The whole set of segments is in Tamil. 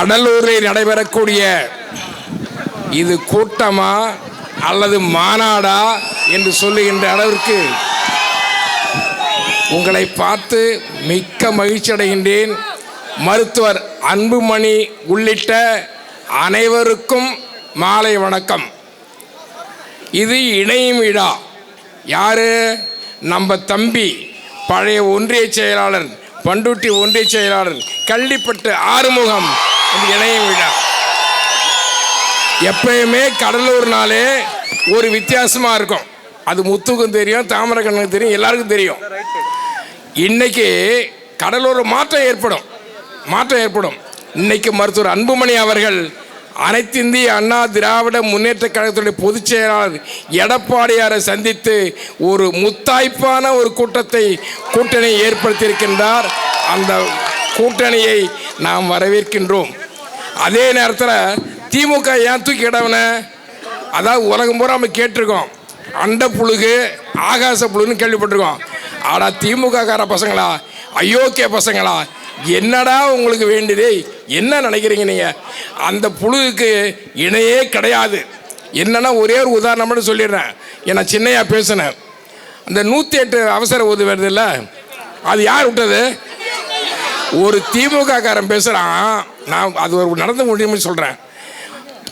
கடலூரில் நடைபெறக்கூடிய இது கூட்டமா அல்லது மாநாடா என்று சொல்லுகின்ற அளவிற்கு உங்களை பார்த்து மிக்க மகிழ்ச்சி அடைகின்றேன். மருத்துவர் அன்புமணி உள்ளிட்ட அனைவருக்கும் மாலை வணக்கம். இது இணையும் விழா யாரு? நம்ம தம்பி பழைய ஒன்றிய செயலாளர் பண்டூட்டி ஒன்றிய செயலாளர் கள்ளிப்பட்டு ஆறுமுகம். இது விழா. எப்பயுமே கடலூர்னாலே ஒரு வித்தியாசமாக இருக்கும். அது முத்துக்கும் தெரியும் தாமரக்கண்ணுக்கு தெரியும் எல்லாருக்கும் தெரியும். இன்னைக்கு கடலூர் மாற்றம் ஏற்படும். மாற்றம் ஏற்படும். இன்னைக்கு மருத்துவர் அன்புமணி அவர்கள் அனைத்து இந்திய அண்ணா திராவிட முன்னேற்ற கழகத்துடைய பொதுச் செயலாளர் எடப்பாடியாரை சந்தித்து ஒரு முத்தாய்ப்பான ஒரு கூட்டத்தை கூட்டணி ஏற்படுத்தியிருக்கின்றார். அந்த கூட்டணியை நாம் வரவேற்கின்றோம். அதே நேரத்தில் திமுக ஏன் தூக்கி இடவன அதாவது உலகம் பூரா நம்ம கேட்டிருக்கோம். அண்ட புழுகு ஆகாச புழுன்னு கேள்விப்பட்டிருக்கோம். ஆடா திமுக கார பசங்களா அயோக்கிய பசங்களா என்னடா உங்களுக்கு வேண்டியது? என்ன நினைக்கிறீங்க நீங்கள் அந்த புழுவுக்கு இணையே கிடையாது. என்னன்னா ஒரே ஒரு உதாரணம்னு சொல்லிடுறேன். ஏன்னா சின்னையா பேசினேன். அந்த நூற்றி எட்டு அவசர உதவி வருது இல்லை அது யார் விட்டது? ஒரு திமுக காரன் பேசுகிறான் நான் அது ஒரு நடந்த முடியும்னு சொல்கிறேன்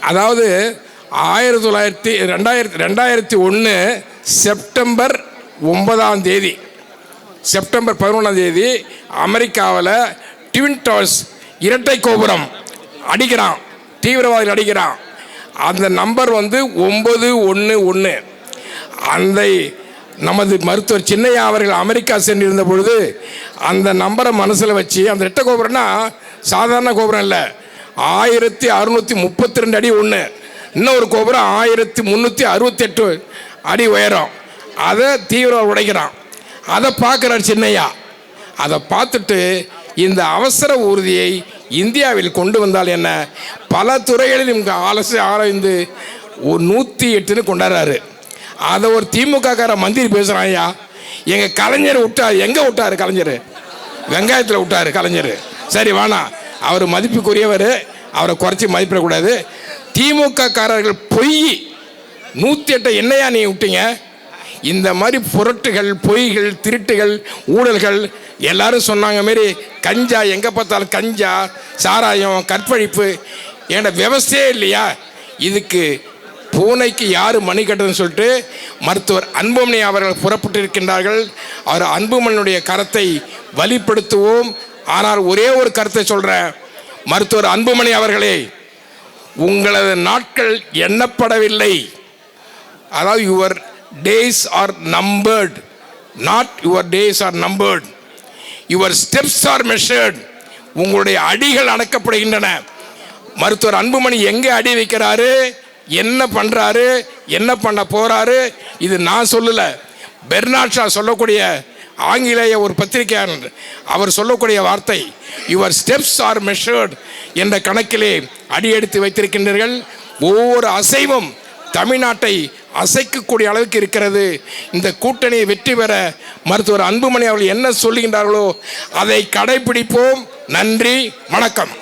அதாவது ஆயிரத்தி தொள்ளாயிரத்தி ரெண்டாயிரத்தி ரெண்டாயிரத்தி ஒன்று செப்டம்பர் ஒன்பதாம் தேதி செப்டம்பர் பதினொன்றாம் தேதி அமெரிக்காவில் ட்வின் டவர்ஸ் இரட்டை கோபுரம் அடிக்கிறான் தீவிரவாதிகள் அடிக்கிறான். அந்த நம்பர் வந்து ஒம்பது ஒன்று ஒன்று அந்த நமது மருத்துவர் சின்னையா அவர்கள் அமெரிக்கா சென்றிருந்த பொழுது அந்த நம்பரை மனசில் வச்சு அந்த ரெட்ட கோபுரம்னா சாதாரண கோபுரம் இல்லை. ஆயிரத்தி அறுநூற்றி முப்பத்தி ரெண்டு அடி ஒன்று இன்னொரு கோபுரம் ஆயிரத்தி முந்நூற்றி அறுபத்தெட்டு அடி உயரம். அதை தீவிரம் உடைக்கிறான். அதை பார்க்குறார் சின்னையா. அதை பார்த்துட்டு இந்த அவசர ஊர்தியை இந்தியாவில் கொண்டு வந்தால் என்ன? பல துறைகளில் இங்கே ஆலோசி ஆராய்ந்து ஒரு நூற்றி எட்டுன்னு கொண்டாடுறாரு. அதை ஒரு திமுக கார மந்திரி பேசுகிறான் ஐயா. எங்கள் கலைஞர் விட்டார். எங்கே விட்டார் கலைஞர்? வெங்காயத்தில் விட்டார் கலைஞர். சரி வேணாம் அவர் மதிப்புக்குரியவர். அவரை குறைச்சி மதிப்பிடக்கூடாது. திமுக காரர்கள் பொய். நூற்றி எட்டை என்னையா நீ விட்டீங்க? இந்த மாதிரி புரட்டுகள் பொய்கள் திருட்டுகள் ஊழல்கள் எல்லாரும் சொன்னாங்க மாரி கஞ்சா எங்கே பார்த்தாலும் கஞ்சா சாராயம் கற்பழிப்பு. ஏன்னா விவசாயே இல்லையா? இதுக்கு பூனைக்கு யார் மணி கட்டுதுன்னு சொல்லிட்டு மருத்துவர் அன்புமணி அவர்கள் புறப்பட்டு இருக்கின்றார்கள் அவர் அன்புமணியுடைய கரத்தை வலிப்படுத்துவோம். ஆனால் ஒரே ஒரு கருத்தை சொல்கிறேன் மருத்துவர் அன்புமணி அவர்களே உங்களது நாட்கள் எண்ணப்படவில்லை. அதாவது your days are numbered not your days are numbered your steps are measured உங்களுடைய அடிகள் அடக்கப்படுகின்றன. மருத்துவர் அன்புமணி எங்கே அடி வைக்கிறாரு? என்ன பண்ணுறாரு என்ன பண்ண போகிறாரு இது நான் சொல்லலை. பெர்னாட்ஷா சொல்லக்கூடிய ஆங்கிலேய ஒரு பத்திரிகையாளர் அவர் சொல்லக்கூடிய வார்த்தை யுவர் ஸ்டெப்ஸ் ஆர் மெஷர்ட் என்ற கணக்கிலே அடியெடுத்து வைத்திருக்கின்றீர்கள். ஒவ்வொரு அசைவும் தமிழ்நாட்டை அசைக்கக்கூடிய அளவுக்கு இருக்கிறது. இந்த கூட்டணியை வெற்றி பெற மருத்துவர் அன்புமணி அவர்கள் என்ன சொல்லுகின்றார்களோ அதை கடைபிடிப்போம். நன்றி வணக்கம்.